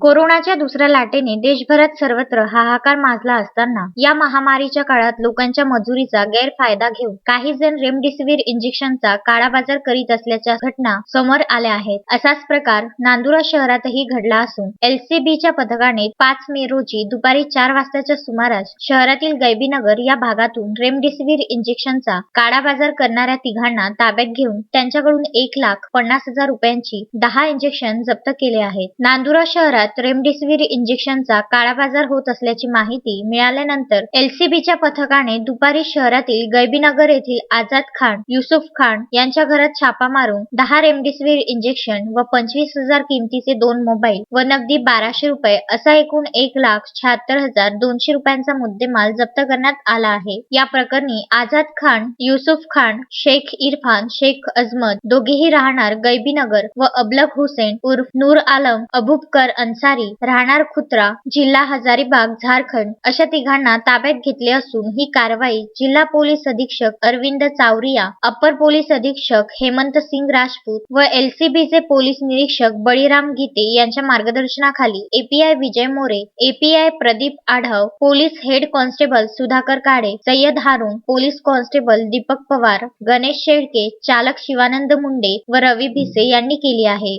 कोरोनाच्या दुसऱ्या लाटेने देशभरात सर्वत्र हाहाकार माजला असताना या महामारीच्या काळात लोकांच्या मजुरीचा गैरफायदा घेऊन काही जण रेमडेसिवीर इंजेक्शनचा काळाबाजार करीत असल्याच्या घटना समोर आल्या आहेत. असाच प्रकार नांदुरा शहरातही घडला असून एलसीबीच्या पथकाने पाच मे रोजी दुपारी चार वाजताच्या सुमारास शहरातील गैबीनगर या भागातून रेमडेसिवीर इंजेक्शनचा काळाबाजार करणाऱ्या तिघांना ताब्यात घेऊन त्यांच्याकडून एक लाख पन्नास हजार रुपयांची दहा इंजेक्शन जप्त केले आहेत. नांदुरा शहरात राज्यात रेमडेसिवीर इंजेक्शनचा काळाबाजार होत असल्याची माहिती मिळाल्यानंतर एलसीबीच्या पथकाने दुपारी शहरातील गैबीनगर येथील आझाद खान युसुफ खान यांच्या घरात छापा मारून दहा रेमडेसिवीर इंजेक्शन व पंचवीस हजार किमतीचे दोन मोबाईल व नगदी बाराशे रुपये असा एकूण एक लाख शहात्तर हजार दोनशे रुपयांचा मुद्देमाल जप्त करण्यात आला आहे. या प्रकरणी आझाद खान युसुफ खान शेख इरफान शेख अजमत दोघेही राहणार गैबीनगर व अबलग हुसेन उर्फ नूर आलम अबुबकर अन्सारी राहणार खुत्रा जिल्हा हजारीबाग झारखंड अशा तिघांना ताब्यात घेतले असून ही कारवाई जिल्हा पोलीस अधीक्षक अरविंद चावरिया अपर पोलीस अधीक्षक हेमंत सिंग राजपूत व एलसीबीचे पोलीस निरीक्षक बळीराम गीते यांच्या मार्गदर्शनाखाली API Vijay More API Pradeep Adhav police head constable Sudhakar Kale Sayyad Haroon police constable Deepak Pawar Ganesh Shelke चालक शिवानंद मुंडे व रवी भिसे यांनी केली आहे.